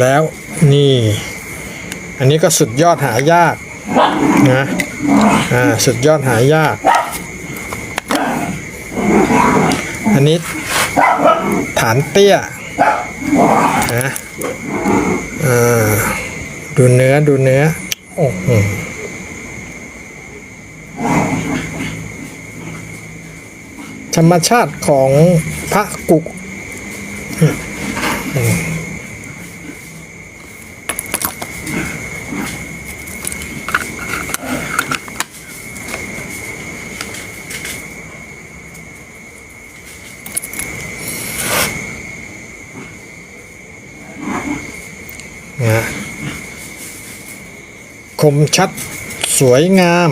แล้วนี่ อันนี้ก็สุดยอดหายากนะอ่าสุดยอดหายาก อันนี้ฐานเตี้ยนะอ่าดูเนื้อดูเนื้อโอ้โหธรรมชาติของพระกุก มชัดสวยงาม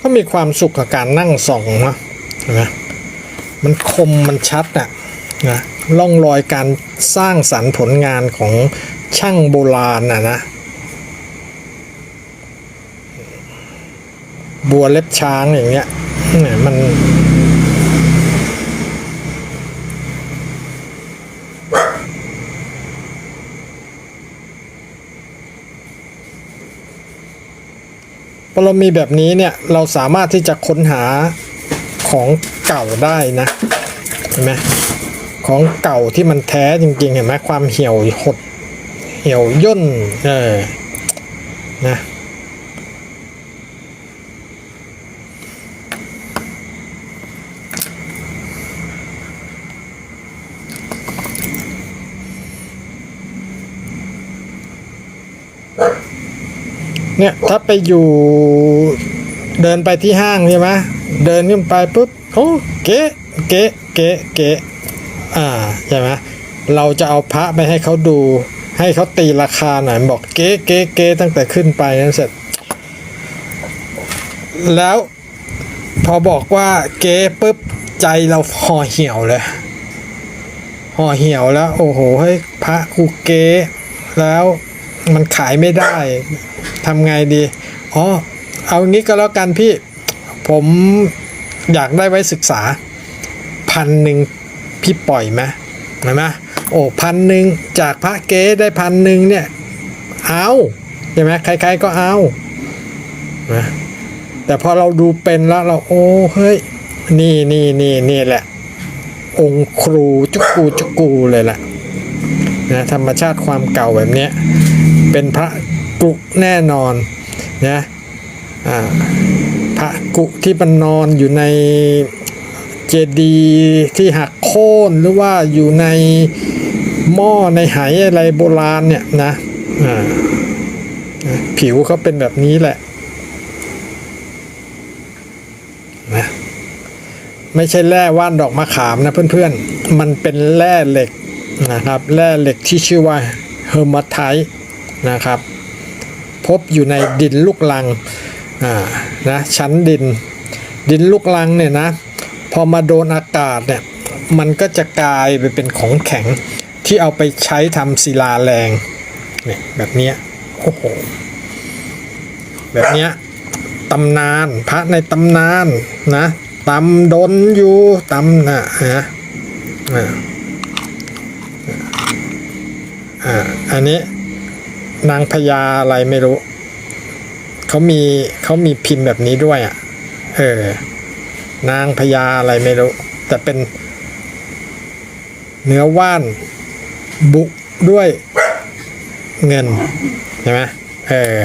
ก็มีความสุขกับการนั่งส่องนะเห็นไหม มันคมมันชัดอะนะร่องรอยการสร้างสรรค์ผลงานของช่างโบราณอะนะบัวเล็บช้างอย่างเงี้ยนี่ยมันพอเรามีแบบนี้เนี่ยเราสามารถที่จะค้นหา ของเก่าได้นะเห็นไหมของเก่าที่มันแท้จริงๆเห็นไหมความเหี่ยวหดเหี่ยวย่นเออนะเนี่ยถ้าไปอยู่เดินไปที่ห้างใช่ไหม เดินขึ้นไปปุ๊บโอ้เก๋เก๋เก๋เก๋อ่าใช่ไหมเราจะเอาพระไปให้เขาดู ให้เขาตีราคาหน่อยบอกเก๋เก๋เก๋ตั้งแต่ขึ้นไปนั้นเสร็จ แล้วพอบอกว่าเก๋ปุ๊บใจเราห่อเหี่ยวเลยห่อเหี่ยวแล้ว โอ้โหเฮ้ยพระกูเก๋แล้วมันขายไม่ได้ทำไงดีอ๋อเอางี้ก็แล้วกันพี่ ผมอยากได้ไว้ศึกษาพันหนึ่งพี่ปล่อยไหมเห็นไหมโอ้พันหนึ่งจากพระเก๊ได้พันหนึ่งเนี่ยเอาใช่ไหมใครๆก็เอานะแต่พอเราดูเป็นแล้วเราโอ้เฮ้ยนี่นี่นี่นี่แหละ องค์ครูจุกกูจุกกูเลยแหละนะธรรมชาติความเก่าแบบนี้เป็นพระกุแน่นอนนะอ่า พระกุที่มันนอนอยู่ในเจดีที่หักโค่นหรือว่าอยู่ในหม้อในไหอะไรโบราณเนี่ยนะผิวเขาเป็นแบบนี้แหละนะไม่ใช่แร่ว่านดอกมะขามนะเพื่อนๆ มันเป็นแร่เหล็กนะครับแร่เหล็กที่ชื่อว่าเฮอร์มาไทต์นะครับ พบอยู่ในดินลูกลัง อ่านะชั้นดิน ดินลูกลังเนี่ยนะ พอมาโดนอากาศเนี่ยมันก็จะกลายไปเป็นของแข็งที่เอาไปใช้ทำศิลาแรงเนี่ยแบบเนี้ยโอ้โหแบบเนี้ยตำนานพระในตำนานนะตำดนอยู่ตำนะฮะอ่าอ่าอันนี้นางพญาอะไรไม่รู้ เขามีเขามีพิมพ์แบบนี้ด้วยอะ เออ นางพญาอะไรไม่รู้ แต่เป็น เนื้อว่าน บุด้วยเงิน ใช่ไหมเออ